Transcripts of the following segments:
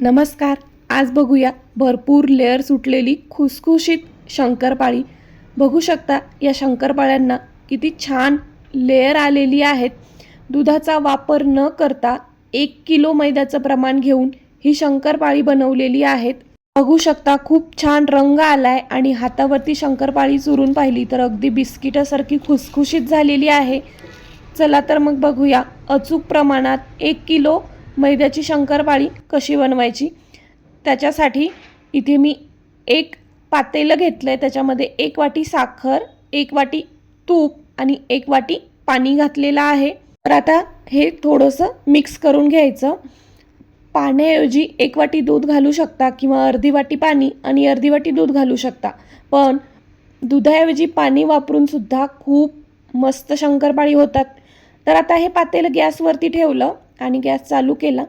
नमस्कार. आज बघूया भरपूर लेअर सुटलेली खुसखुशीत शंकरपाळी. बघू शकता या शंकरपाळ्यांना किती छान लेअर आलेली आहेत. दुधाचा वापर न करता एक किलो मैद्याचं प्रमाण घेऊन ही शंकरपाळी बनवलेली आहेत. बघू शकता खूप छान रंग आलाय आणि हातावरती शंकरपाळी चुरून पाहिली तर अगदी बिस्किटासारखी खुसखुशीत झालेली आहे. चला तर मग बघूया अचूक प्रमाणात एक किलो मैद्याची शंकरपाळी कशी बनवायची? त्याच्यासाठी इथे मी एक पातेलं घेतलं आहे त्याच्यामध्ये एक वाटी साखर एक वाटी तूप आणि एक वाटी पाणी घातलेलं आहे. तर आता हे थोडंसं मिक्स करून घ्यायचं. पाण्याऐवजी एक वाटी दूध घालू शकता किंवा अर्धी वाटी पाणी आणि अर्धी वाटी दूध घालू शकता. पण दुधाऐवजी पाणी वापरून सुद्धा खूप मस्त शंकरपाळी होतात. तर आता हे पातेलं गॅसवरती ठेवलं. आणि गॅस चालू केला.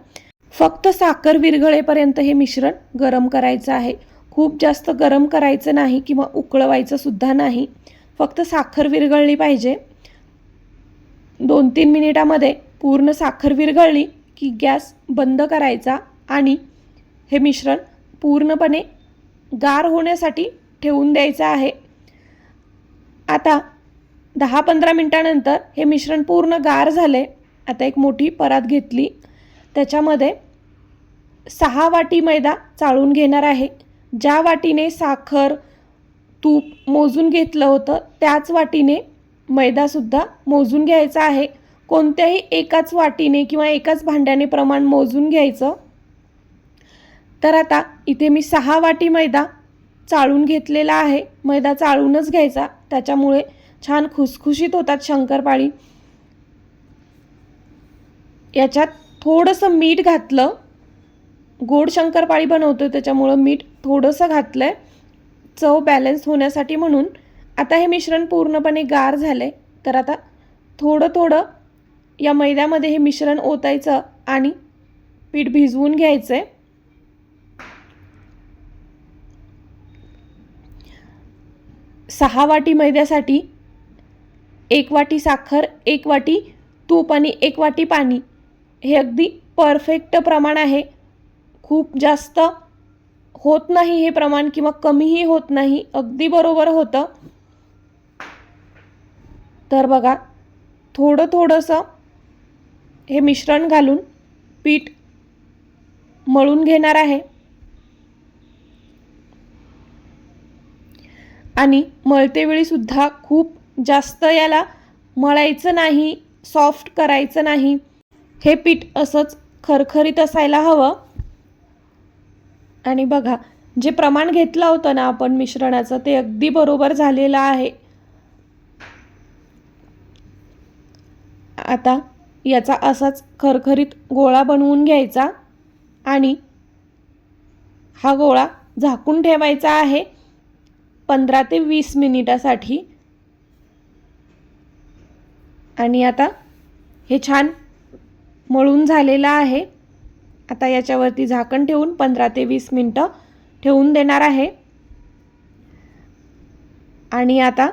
फक्त साखर विरघळेपर्यंत हे मिश्रण गरम करायचं आहे. खूप जास्त गरम करायचं नाही किंवा उकळवायचं सुद्धा नाही. फक्त साखर विरघळली पाहिजे. दोन तीन मिनिटामध्ये पूर्ण साखर विरघळली की गॅस बंद करायचा आणि हे मिश्रण पूर्णपणे गार होण्यासाठी ठेवून द्यायचं आहे. आता दहा पंधरा मिनटानंतर हे मिश्रण पूर्ण गार झाले आता एक मोठी परात घेतली. त्याच्यामध्ये सहा वाटी मैदा चाळून घेणार आहे. ज्या वाटीने साखर तूप मोजून घेतलं होतं त्याच वाटीने मैदासुद्धा मोजून घ्यायचा आहे. कोणत्याही एकाच वाटीने किंवा एकाच भांड्याने प्रमाण मोजून घ्यायचं. तर आता इथे मी सहा वाटी मैदा चाळून घेतलेला आहे. मैदा चाळूनच घ्यायचा. त्याच्यामुळे छान खुसखुशीत होतात शंकरपाळी. याच्यात थोडंसं मीठ घातलं. गोड शंकरपाळी बनवतो त्याच्यामुळं मीठ थोडंसं घातलं आहे चव बॅलन्स होण्यासाठी म्हणून. आता हे मिश्रण पूर्णपणे गार झालं आहे तर आता थोडं थोडं या मैद्यामध्ये हे मिश्रण ओतायचं आणि पीठ भिजवून घ्यायचं आहे सहा वाटी मैद्यासाठी एक वाटी साखर एक वाटी तूप आणि एक वाटी पाणी. हे अगदी परफेक्ट प्रमाण आहे. खूप जास्त होत नाही हे प्रमाण किंवा कमीही होत नाही अगदी बरोबर होतं. तर बघा थोडं थोडंसं हे मिश्रण घालून पीठ मळून घेणार आहे. आणि मळतेवेळीसुद्धा खूप जास्त याला मळायचं नाही सॉफ्ट करायचं नाही. हे पीठ असंच खरखरीत असायला हवं. आणि बघा जे प्रमाण घेतलं होतं ना आपण मिश्रणाचं ते अगदी बरोबर झालेलं आहे. आता याचा असाच खरखरीत गोळा बनवून घ्यायचा आणि हा गोळा झाकून ठेवायचा आहे पंधरा ते वीस मिनिटासाठी. आणि आता हे छान मळून झालेलं आहे. आता याच्यावरती झाकण ठेवून पंधरा ते वीस मिनटं ठेवून देणार आहे. आणि आता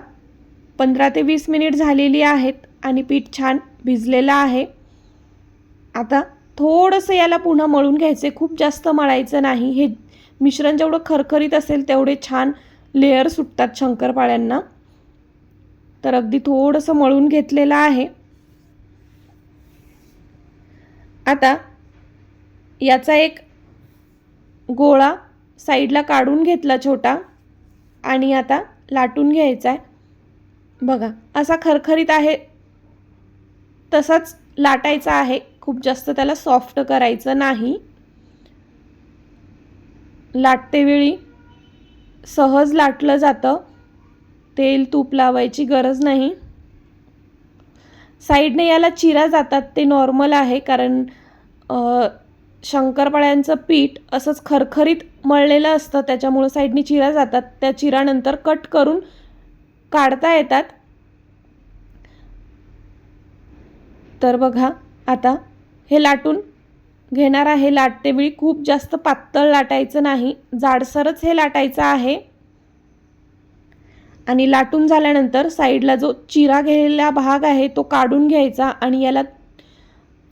पंधरा ते वीस मिनिट झालेली आहेत आणि पीठ छान भिजलेलं आहे. आता थोडंसं याला पुन्हा मळून घ्यायचे खूप जास्त मळायचं नाही. हे मिश्रण जेवढं खरखरीत असेल तेवढे छान लेअर सुटतात शंकरपाळ्यांना. तर अगदी थोडंसं मळून घेतलेलं आहे. आता याचा एक गोळा साईडला काढून घेतला छोटा आणि आता लाटून घ्यायचा आहे. बघा असा खरखरीत आहे तसाच लाटायचा आहे. खूप जास्त त्याला सॉफ्ट करायचं नाही. लाटतेवेळी सहज लाटलं जातं. तेल तूप लावायची गरज नाही. साईडने याला चिरा जातात ते नॉर्मल आहे कारण शंकरपाळ्यांचं पीठ असंच खरखरीत मळलेलं असतं त्याच्यामुळं साईडने चिरा जातात. त्या चिरानंतर कट करून काढता येतात. तर बघा आता हे लाटून घेणार आहे लाटतेवेळी. खूप जास्त पातळ लाटायचं नाही जाडसरच हे लाटायचं आहे. आणि लाटून झाल्यानंतर साईडला जो चिरा गेलेला भाग आहे तो काढून घ्यायचा आणि याला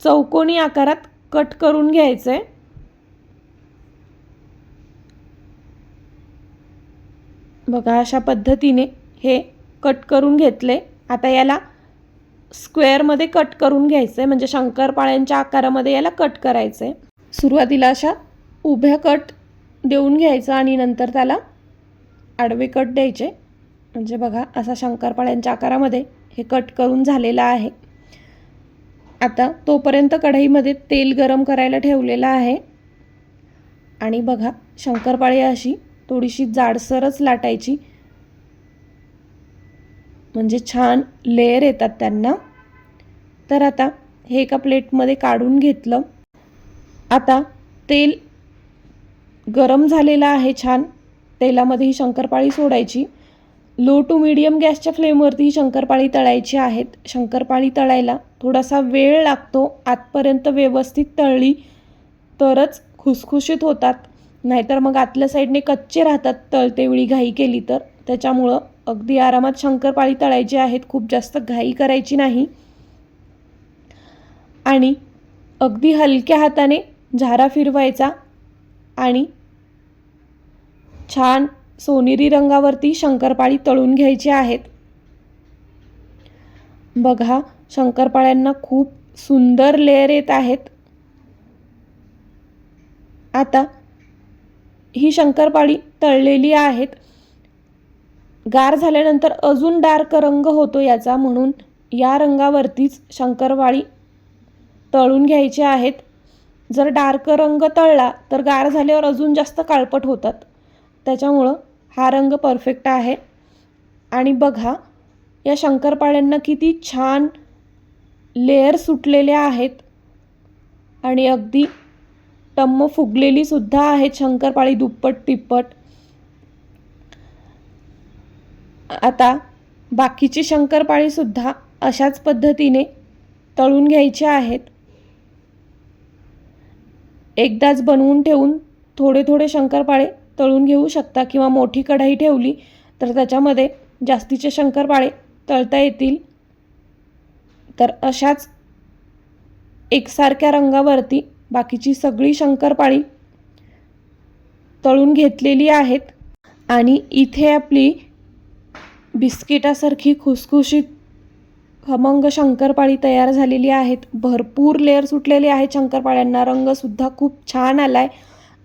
चौकोनी आकारात कट करून घ्यायचं आहे बघा अशा पद्धतीने हे कट करून घेतले. आता याला स्क्वेअरमध्ये कट करून घ्यायचं आहे म्हणजे शंकरपाळ्यांच्या आकारामध्ये याला कट करायचं आहे सुरुवातीला अशा उभ्या कट देऊन घ्यायचं आणि नंतर त्याला आडवे कट द्यायचे. म्हणजे बघा असा शंकरपाळ्यांच्या आकारामध्ये हे कट करून झालेलं आहे. आता तोपर्यंत कढईमध्ये तेल गरम करायला ठेवलेलं आहे. आणि बघा शंकरपाळी अशी थोडीशी जाडसरच लाटायची. म्हणजे छान लेयर येतात त्यांना. तर आता हे एका प्लेटमध्ये काढून घेतलं. आता तेल गरम झालेलं आहे छान. तेलामध्ये ही शंकरपाळी सोडायची. लो टू मिडियम गॅसच्या फ्लेमवरती ही शंकरपाळी तळायची आहेत. शंकरपाळी तळायला थोडासा वेळ लागतो. आतपर्यंत व्यवस्थित तळली तरच खुसखुशीत होतात. नाहीतर मग आतल्या साईडने कच्चे राहतात तळतेवेळी घाई केली तर. त्याच्यामुळं अगदी आरामात शंकरपाळी तळायची आहेत. खूप जास्त घाई करायची नाही. आणि अगदी हलक्या हाताने झारा फिरवायचा आणि छान सोनेरी रंगावरती शंकरपाळी तळून घ्यायची आहेत. बघा शंकरपाळ्यांना खूप सुंदर लेअर येत आहेत. आता ही शंकरपाळी तळलेली आहेत. गार झाल्यानंतर अजून डार्क रंग होतो याचा म्हणून या रंगावरतीच शंकरपाळी तळून घ्यायचे आहेत. जर डार्क रंग तळला तर गार झाल्यावर अजून जास्त काळपट होतात. त्याच्यामुळं हा रंग परफेक्ट आहे. आणि बघा या शंकरपाळ्यांना किती छान लेअर सुटलेले आहेत. आणि अगदी टम्म फुगलेली सुद्धा आहेत शंकरपाळी दुप्पट तिप्पट. आता बाकीची शंकरपाळीसुद्धा अशाच पद्धतीने तळून घ्यायची आहेत. एकदाच बनवून ठेवून थोडे थोडे शंकरपाळे तळून घेऊ शकता किंवा मोठी कढाई ठेवली तर त्याच्यामध्ये जास्तीचे शंकरपाळे तळता येतील. तर अशाच एकसारख्या रंगावरती बाकीची सगळी शंकरपाळी तळून घेतलेली आहेत. आणि इथे आपली बिस्किटासारखी खुसखुशीत खमंग शंकरपाळी तयार झालेली आहेत. भरपूर लेअर सुटलेले आहेत शंकरपाळ्यांना. रंगसुद्धा खूप छान आला आहे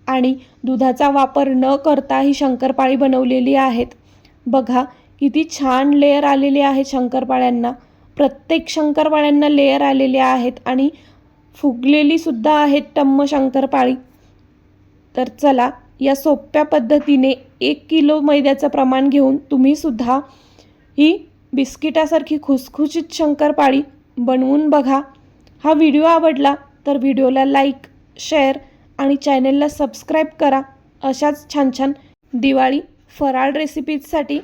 आणि दुधाचा वापर न करता ही शंकरपाळी बनवलेली आहेत. बघा किती छान लेअर आलेले आहेत शंकरपाळ्यांना. प्रत्येक शंकरपाळ्यांना लेअर आलेले आहेत आणि फुगलेली सुद्धा आहेत टम्म शंकरपाळी. तर चला या सोप्या पद्धतीने एक किलो मैद्याचं प्रमाण घेऊन तुम्हीसुद्धा ही बिस्किटासारखी खुसखुशीत शंकरपाळी बनवून बघा. हा व्हिडिओ आवडला तर व्हिडिओला लाईक शेअर आणि चॅनेलला सबस्क्राईब करा. अशाच छान छान दिवाळी फराळ रेसिपीजसाठी